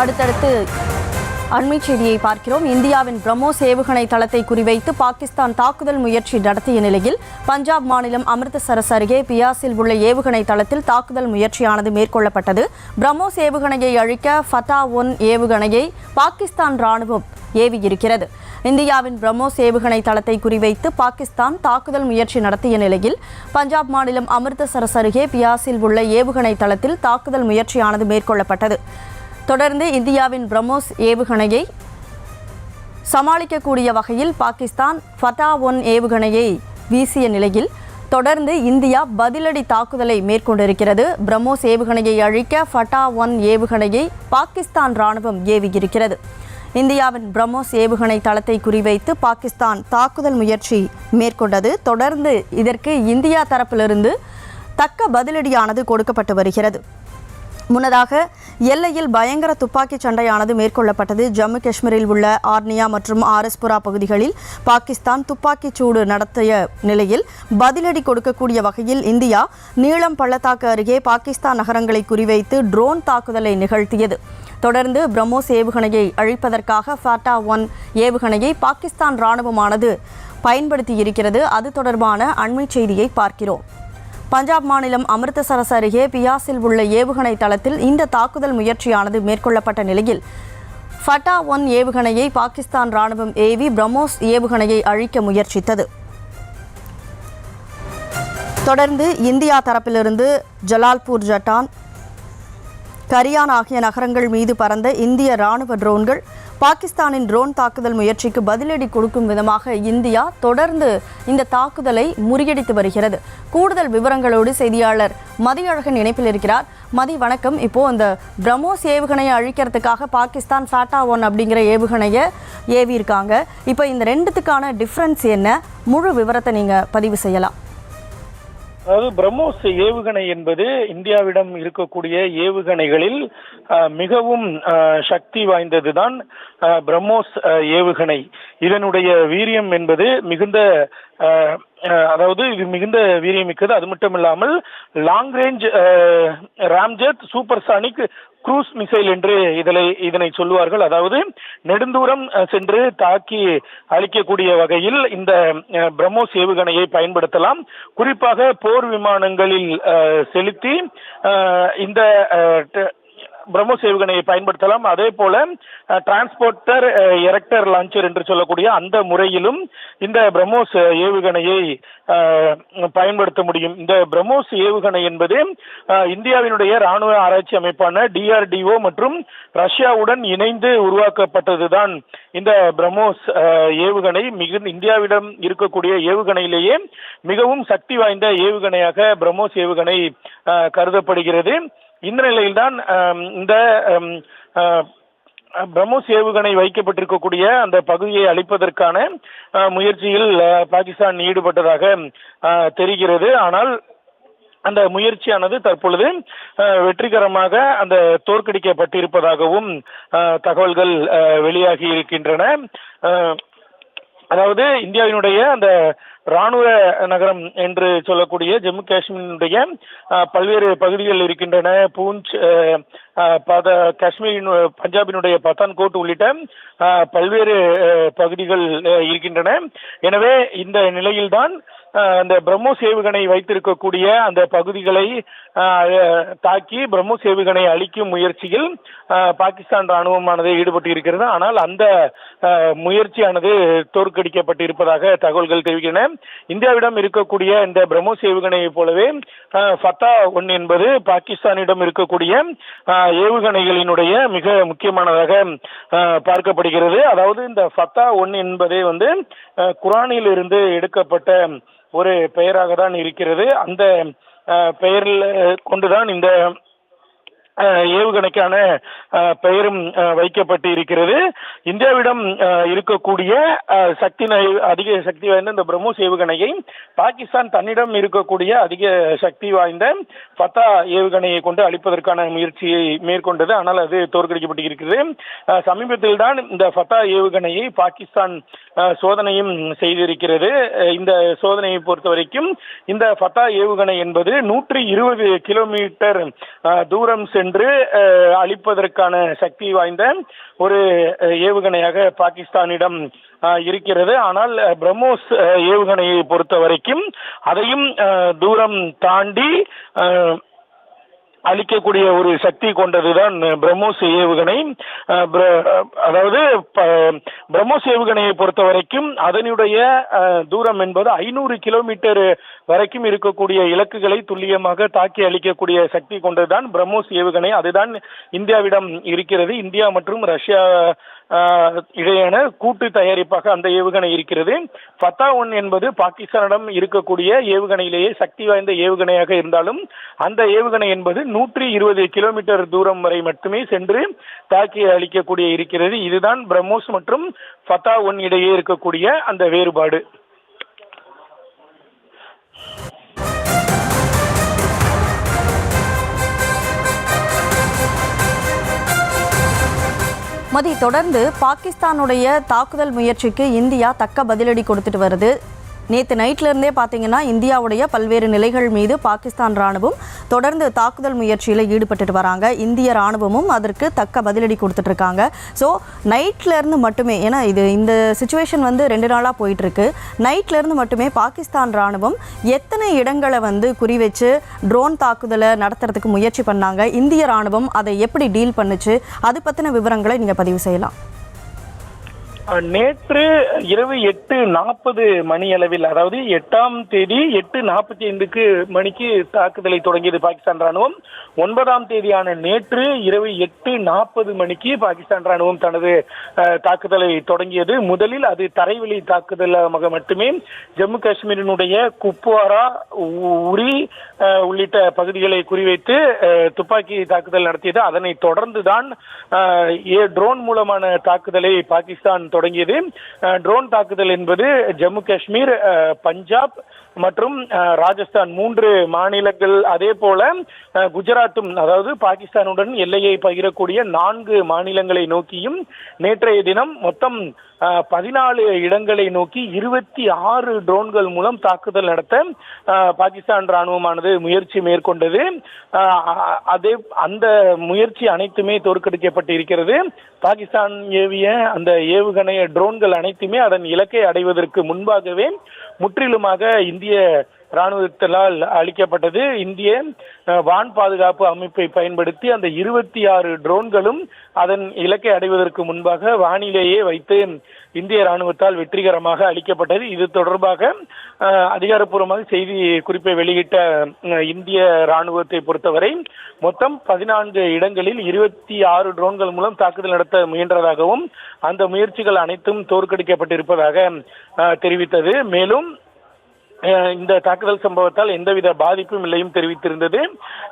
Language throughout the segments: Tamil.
அடுத்தடுத்து அண்மை செய்தியை பார்க்கிறோம். இந்தியாவின் பிரம்மோஸ் ஏவுகணை தளத்தை குறிவைத்து பாகிஸ்தான் தாக்குதல் முயற்சி நடத்திய நிலையில் பஞ்சாப் மாநிலம் அமிர்தசரஸ் அருகே பியாஸில் உள்ள ஏவுகணை தளத்தில் தாக்குதல் முயற்சியானது மேற்கொள்ளப்பட்டது. பிரம்மோஸ் ஏவுகணையை அழிக்க ஃபதா ஒன் ஏவுகணையை பாகிஸ்தான் ராணுவம் ஏவியிருக்கிறது. இந்தியாவின் பிரம்மோஸ் ஏவுகணை தளத்தை குறிவைத்து பாகிஸ்தான் தாக்குதல் முயற்சி நடத்திய நிலையில் பஞ்சாப் மாநிலம் அமிர்தசரஸ் அருகே பியாஸில் உள்ள ஏவுகணை தளத்தில் தாக்குதல் முயற்சியானது மேற்கொள்ளப்பட்டது. தொடர்ந்து இந்தியாவின் பிரம்மோஸ் ஏவுகணையை சமாளிக்கக்கூடிய வகையில் பாகிஸ்தான் ஃபட்டா ஒன் ஏவுகணையை வீசிய நிலையில் தொடர்ந்து இந்தியா பதிலடி தாக்குதலை மேற்கொண்டிருக்கிறது. பிரம்மோஸ் ஏவுகணையை அழிக்க ஃபட்டா ஒன் ஏவுகணையை பாகிஸ்தான் ராணுவம் ஏவியிருக்கிறது. இந்தியாவின் பிரம்மோஸ் ஏவுகணை தளத்தை குறிவைத்து பாகிஸ்தான் தாக்குதல் முயற்சி மேற்கொண்டது. தொடர்ந்து இதற்கு இந்தியா தரப்பிலிருந்து தக்க பதிலடியானது கொடுக்கப்பட்டு வருகிறது. முன்னதாக எல்லையில் பயங்கர துப்பாக்கிச் சண்டையானது மேற்கொள்ளப்பட்டது. ஜம்மு காஷ்மீரில் உள்ள ஆர்னியா மற்றும் ஆர்எஸ்புரா பகுதிகளில் பாகிஸ்தான் துப்பாக்கிச் சூடு நடத்திய நிலையில் பதிலடி கொடுக்கக்கூடிய வகையில் இந்தியா நீளம் பள்ளத்தாக்கு அருகே பாகிஸ்தான் நகரங்களை குறிவைத்து ட்ரோன் தாக்குதலை நிகழ்த்தியது. தொடர்ந்து பிரம்மோஸ் ஏவுகணையை அழிப்பதற்காக ஃபாட்டா ஒன் ஏவுகணையை பாகிஸ்தான் ராணுவமானது பயன்படுத்தியிருக்கிறது. அது தொடர்பான அண்மை செய்தியை பார்க்கிறோம். பஞ்சாப் மாநிலம் அமிர்தசரஸ் அருகே பியாஸில் உள்ள ஏவுகணை தளத்தில் இந்த தாக்குதல் முயற்சியானது மேற்கொள்ளப்பட்ட நிலையில் ஃபட்டா ஒன் ஏவுகணையை பாகிஸ்தான் ராணுவம் ஏவி பிரம்மோஸ் ஏவுகணையை அழிக்க முயற்சித்தது. தொடர்ந்து இந்தியா தரப்பிலிருந்து ஜலால்பூர் ஜட்டான் கரியான் ஆகிய நகரங்கள் மீது பறந்த இந்திய ராணுவ ட்ரோன்கள் பாகிஸ்தானின் ட்ரோன் தாக்குதல் முயற்சிக்கு பதிலடி கொடுக்கும் விதமாக இந்தியா தொடர்ந்து இந்த தாக்குதலை முறியடித்து வருகிறது. கூடுதல் விவரங்களோடு செய்தியாளர் மதியழகன் இணைப்பில் இருக்கிறார். மதி வணக்கம். இப்போ அந்த பிரம்மோஸ் ஏவுகணையை அழிக்கிறதுக்காக பாகிஸ்தான் ஃபேட்டா ஒன் அப்படிங்கிற ஏவுகணையை ஏவி இருக்காங்க இப்போ இந்த ரெண்டுத்துக்கான டிஃப்ரென்ஸ் என்ன? முழு விவரத்தை நீங்கள் பதிவு செய்யலாம். அதாவது பிரம்மோஸ் ஏவுகணை என்பது இந்தியாவிடம் இருக்கக்கூடிய ஏவுகணைகளில் மிகவும் சக்தி வாய்ந்ததுதான் பிரம்மோஸ் ஏவுகணை. இதனுடைய வீரியம் என்பது மிகுந்த அதாவது இது மிகுந்த வீரியமிக்கது. அது மட்டும் இல்லாமல் long range ramjet supersonic cruise missile என்று இதனை இதனை சொல்லுவார்கள். அதாவது நெடுந்தூரம் சென்று தாக்கி அளிக்கக்கூடிய வகையில் இந்த பிரம்மோஸ் ஏவுகணையை பயன்படுத்தலாம். குறிப்பாக போர் விமானங்களில் செலுத்தி இந்த அஹ், ஏவுகணையை பயன்படுத்தலாம். அதே போல டிரான்ஸ்போர்ட்டர் எரக்டர் லான்ச்சர் என்று சொல்லக்கூடிய அந்த முறையிலும் இந்த பிரம்மோஸ் ஏவுகணையை பயன்படுத்த முடியும். இந்த பிரம்மோஸ் ஏவுகணை என்பது இந்தியாவினுடைய ராணுவ ஆராய்ச்சி அமைப்பான டிஆர்டிஓ மற்றும் ரஷ்யாவுடன் இணைந்து உருவாக்கப்பட்டதுதான் இந்த பிரம்மோஸ் ஏவுகணை. மிக இந்தியாவிடம் இருக்கக்கூடிய ஏவுகணையிலேயே மிகவும் சக்தி வாய்ந்த ஏவுகணையாக பிரம்மோஸ் ஏவுகணை கருதப்படுகிறது. இந்த நிலையில்தான் இந்த பிரம்மோஸ் ஏவுகணை வைக்கப்பட்டிருக்கக்கூடிய அந்த பகுதியை அழிப்பதற்கான முயற்சியில் பாகிஸ்தான் ஈடுபட்டதாக தெரிகிறது. ஆனால் அந்த முயற்சியானது தற்பொழுது வெற்றிகரமாக அந்த தோற்கடிக்கப்பட்டிருப்பதாகவும் தகவல்கள் வெளியாகி இருக்கின்றன. அதாவது இந்தியாவினுடைய அந்த ராணுவ நகரம் என்று சொல்லக்கூடிய ஜம்மு காஷ்மீரினுடைய பல்வேறு பகுதிகள் இருக்கின்றன. பூஞ்ச் பத காஷ்மீரின் பஞ்சாபினுடைய பத்தான்கோட் உள்ளிட்ட பல்வேறு பகுதிகள் இருக்கின்றன. எனவே இந்த நிலையில்தான் அந்த பிரம்மோஸ் ஏவுகணை வைத்திருக்கக்கூடிய அந்த பகுதிகளை தாக்கி பிரம்மோஸ் ஏவுகணை அழிக்கும் முயற்சியில் பாகிஸ்தான் ராணுவமானது ஈடுபட்டு இருக்கிறது ஆனால் அந்த முயற்சியானது தோற்கடிக்கப்பட்டிருப்பதாக தகவல்கள் தெரிவிக்கின்றன. இந்தியாவிடம் இருக்கக்கூடிய இந்த பிரம்மோஸ் ஏவுகணையை போலவே ஃபத்தா ஒன் என்பது பாகிஸ்தானிடம் இருக்கக்கூடிய ஏவுகணைகளினுடைய மிக முக்கியமானதாக பார்க்கப்படுகிறது. அதாவது இந்த ஃபத்தா ஒன் என்பதே வந்து குரானிலிருந்து குரானில் இருந்து எடுக்கப்பட்ட ஒரு பெயராக தான் இருக்கிறது. அந்த பெயரில் கொண்டுதான் இந்த ஏவுகணைக்கான பெயரும் வைக்கப்பட்டு இருக்கிறது இந்தியாவிடம் இருக்கக்கூடிய சக்தி அதிக சக்தி வாய்ந்த இந்த பிரம்மோஸ் ஏவுகணையை பாகிஸ்தான் தன்னிடம் இருக்கக்கூடிய அதிக சக்தி வாய்ந்த ஃபத்தா ஏவுகணையை கொண்டு அழிப்பதற்கான முயற்சியை மேற்கொண்டது. ஆனால் அது தோற்கடிக்கப்பட்டு இருக்கிறது சமீபத்தில் தான் இந்த ஃபத்தா ஏவுகணையை பாகிஸ்தான் சோதனையும் செய்திருக்கிறது. இந்த சோதனையை பொறுத்த வரைக்கும் இந்த ஃபத்தா ஏவுகணை என்பது நூற்றி இருபது கிலோமீட்டர் தூரம் சென்று அஹ், அழிப்பதற்கான சக்தி வாய்ந்த ஒரு ஏவுகணையாக பாகிஸ்தானிடம் அஹ், இருக்கிறது. ஆனால் பிரம்மோஸ் ஏவுகணையை பொறுத்த வரைக்கும் அதையும் அஹ், தூரம் தாண்டி அஹ், அளிக்கக்கூடிய ஒரு சக்தி கொண்டதுதான் பிரம்மோஸ் ஏவுகணை. அதாவது ப- பிரம்மோஸ் ஏவுகணையை பொறுத்த வரைக்கும் அதனுடைய அஹ், தூரம் என்பது ஐநூறு கிலோமீட்டர் வரைக்கும் இருக்கக்கூடிய இலக்குகளை துல்லியமாக தாக்கி அளிக்கக்கூடிய சக்தி கொண்டதுதான் பிரம்மோஸ் ஏவுகணை. அதுதான் இந்தியாவிடம் இருக்கிறது. இந்தியா மற்றும் ரஷ்யா இடையான கூட்டு தயாரிப்பாக அந்த ஏவுகணை இருக்கிறது. ஃபத்தா ஒன் என்பது பாகிஸ்தானிடம் இருக்கக்கூடிய ஏவுகணையிலேயே சக்தி வாய்ந்த ஏவுகணையாக இருந்தாலும் அந்த ஏவுகணை என்பது நூற்றி இருபது கிலோமீட்டர் தூரம் வரை மட்டுமே சென்று தாக்கி அளிக்கக்கூடிய இருக்கிறது. இதுதான் பிரம்மோஸ் மற்றும் ஃபத்தா ஒன் இடையே இருக்கக்கூடிய அந்த வேறுபாடு. மதி தொடர்ந்து பாகிஸ்தானுடைய தாக்குதல் முயற்சிக்கு இந்தியா தக்க பதிலடி கொடுத்துட்டு வருது. நேற்று நைட்லேருந்தே பார்த்தீங்கன்னா இந்தியாவுடைய பல்வேறு நிலைகள் மீது பாகிஸ்தான் ராணுவம் தொடர்ந்து தாக்குதல் முயற்சியில் ஈடுபட்டுட்டு வராங்க. இந்திய ராணுவமும் அதற்கு தக்க பதிலடி கொடுத்துட்டு இருக்காங்க. ஸோ நைட்லேருந்து மட்டுமே ஏன்னா இது இந்த சுச்சுவேஷன் வந்து ரெண்டு நாளாக போயிட்டுருக்கு. நைட்லேருந்து மட்டுமே பாகிஸ்தான் ராணுவம் எத்தனை இடங்களை வந்து குறி வச்சு ட்ரோன் தாக்குதலை நடத்துறதுக்கு முயற்சி பண்ணாங்க? இந்திய ராணுவம் அதை எப்படி டீல் பண்ணுச்சு? அது பற்றின விவரங்களை நீங்கள் பதிவு செய்யலாம். நேற்று இரவு எட்டு நாற்பது மணி அளவில் அதாவது எட்டாம் தேதி எட்டு நாற்பத்தி ஐந்துக்கு மணிக்கு தாக்குதலை தொடங்கியது பாகிஸ்தான் ராணுவம். ஒன்பதாம் தேதியான நேற்று இரவு எட்டு நாற்பது மணிக்கு பாகிஸ்தான் ராணுவம் தனது தாக்குதலை தொடங்கியது. முதலில் அது தரைவழி தாக்குதலாக மட்டுமே ஜம்மு காஷ்மீரினுடைய குப்வாரா உ- உரி உள்ளிட்ட பகுதிகளை குறிவைத்து துப்பாக்கி தாக்குதல் நடத்தியது. அதனை தொடர்ந்துதான் ஏ- ட்ரோன் மூலமான தாக்குதலை பாகிஸ்தான் தொடங்கியது. ட்ரோன் தாக்குதல் என்பது ஜம்மு காஷ்மீர் பஞ்சாப் மற்றும் ராஜஸ்தான் மூன்று மாநிலங்கள். அதே போல குஜராத்தும் அதாவது பாகிஸ்தானுடன் எல்லையை பகிரக்கூடிய நான்கு மாநிலங்களை நோக்கியும் நேற்றைய தினம் மொத்தம் பதினாலு இடங்களை நோக்கி இருபத்தி ஆறு ட்ரோன்கள் மூலம் தாக்குதல் நடத்த பாகிஸ்தான் ராணுவமானது முயற்சி மேற்கொண்டது. அதே அந்த முயற்சி அனைத்துமே தோற்கடிக்கப்பட்டு இருக்கிறது பாகிஸ்தான் ஏவிய அந்த ஏவுகணைய ட்ரோன்கள் அனைத்துமே அதன் இலக்கை அடைவதற்கு முன்பாகவே முற்றிலுமாக இந்திய ராணுவத்தினால் அளிக்கப்பட்டது. இந்திய வான் பாதுகாப்பு அமைப்பை பயன்படுத்தி அந்த இருபத்தி ஆறு ட்ரோன்களும் அதன் இலக்கை அடைவதற்கு முன்பாக வானிலேயே வைத்து இந்திய ராணுவத்தால் வெற்றிகரமாக அளிக்கப்பட்டது. இது தொடர்பாக அதிகாரப்பூர்வமாக செய்தி குறிப்பை வெளியிட்ட இந்திய ராணுவத்தை பொறுத்தவரை மொத்தம் பதினான்கு இடங்களில் இருபத்தி ஆறு ட்ரோன்கள் மூலம் தாக்குதல் நடத்த முயன்றதாகவும் அந்த முயற்சிகள் அனைத்தும் தோற்கடிக்கப்பட்டிருப்பதாக தெரிவித்தது. மேலும் இந்த தாக்குதல் சம்பவத்தால் எந்தவித பாதிப்பும் இல்லையும் தெரிவித்திருந்தது.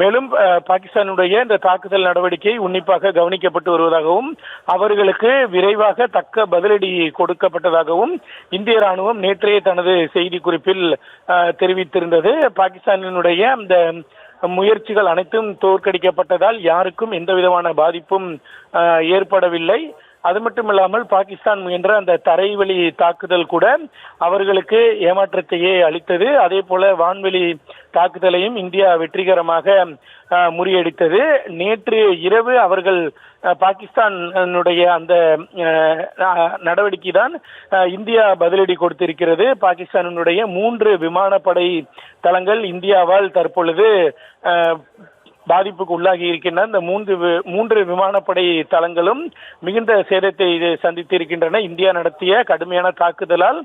மேலும் பாகிஸ்தானுடைய இந்த தாக்குதல் நடவடிக்கை உன்னிப்பாக கவனிக்கப்பட்டு வருவதாகவும் அவர்களுக்கு விரைவாக தக்க பதிலடி கொடுக்கப்பட்டதாகவும் இந்திய ராணுவம் நேற்றைய தனது செய்தி குறிப்பில் தெரிவித்திருந்தது. பாகிஸ்தானினுடைய அந்த முயற்சிகள் அனைத்தும் தோற்கடிக்கப்பட்டதால் யாருக்கும் எந்த விதமான பாதிப்பும் ஏற்படவில்லை. அது மட்டுமில்லாமல் பாகிஸ்தான் முயன்ற அந்த தரைவழி தாக்குதல் கூட அவர்களுக்கு ஏமாற்றத்தையே அளித்தது. அதே போல வான்வெளி தாக்குதலையும் இந்தியா வெற்றிகரமாக முறியடித்தது. நேற்று இரவு அவர்கள் பாகிஸ்தானுடைய அந்த நடவடிக்கை தான் இந்தியா பதிலடி கொடுத்திருக்கிறது. பாகிஸ்தானினுடைய மூன்று விமானப்படை தளங்கள் இந்தியாவால் தற்பொழுது பாதிப்புக்கு உள்ளாகி இருக்கின்றன. இந்த மூன்று மூன்று விமானப்படை தளங்களும் மிகுந்த சேதத்தை சந்தித்து இருக்கின்றன இந்தியா நடத்திய கடுமையான தாக்குதலால்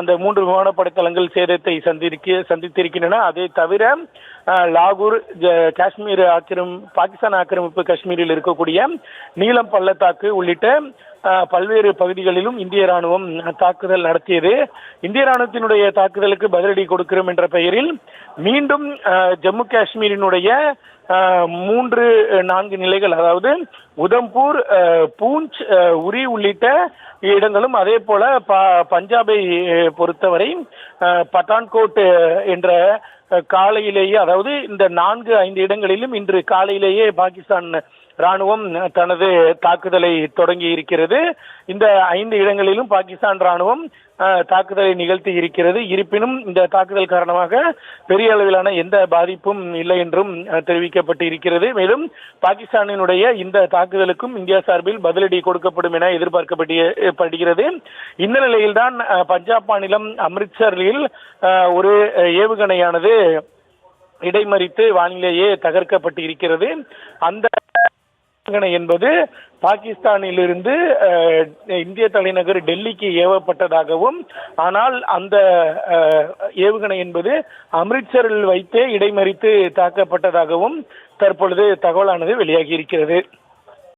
அந்த மூன்று விமானப்படை தளங்கள் சேதத்தை சந்திருக்க சந்தித்திருக்கின்றன. அதை தவிர லாகூர் ஜ- காஷ்மீர் ஆக்கிரம் பாகிஸ்தான் ஆக்கிரமிப்பு காஷ்மீரில் இருக்கக்கூடிய நீலம் பள்ளத்தாக்கு உள்ளிட்ட பல்வேறு பகுதிகளிலும் இந்திய ராணுவம் தாக்குதல் நடத்தியது. இந்திய ராணுவத்தினுடைய தாக்குதலுக்கு பதிலடி கொடுக்கிறோம் என்ற பெயரில் மீண்டும் அஹ், ஜம்மு காஷ்மீரினுடைய மூன்று நான்கு நிலைகள் அதாவது உதம்பூர் அஹ், பூஞ்ச் உரி உள்ளிட்ட இடங்களும் அதே போல ப- பஞ்சாபை பொறுத்தவரை பட்டான்கோட் என்ற காலையிலேயே அதாவது இந்த நான்கு ஐந்து இடங்களிலும் இன்று காலையிலேயே பாகிஸ்தான் ராணுவம் தனது தாக்குதலை தொடங்கி இருக்கிறது. இந்த ஐந்து இடங்களிலும் பாகிஸ்தான் ராணுவம் தாக்குதலை நிகழ்த்தி இருக்கிறது. இருப்பினும் இந்த தாக்குதல் காரணமாக பெரிய அளவிலான எந்த பாதிப்பும் இல்லை என்றும் தெரிவிக்கப்பட்டு இருக்கிறது மேலும் பாகிஸ்தானினுடைய இந்த தாக்குதலுக்கும் இந்தியா சார்பில் பதிலடி கொடுக்கப்படும் என எதிர்பார்க்கப்படுகிறது இந்த நிலையில்தான் பஞ்சாப் மாநிலம் அம்ரித்சரில் ஒரு ஏவுகணையானது இடைமறித்து வானிலேயே தகர்க்கப்பட்டு இருக்கிறது அந்த என்பது பாகிஸ்தானிலிருந்து இந்திய தலைநகர் டெல்லிக்கு ஏவப்பட்டதாகவும் ஆனால் அந்த ஏவுகணை என்பது அம்ரித்சரில் வைத்தே இடைமறித்து தாக்கப்பட்டதாகவும் தற்பொழுது தகவலானது வெளியாகி இருக்கிறது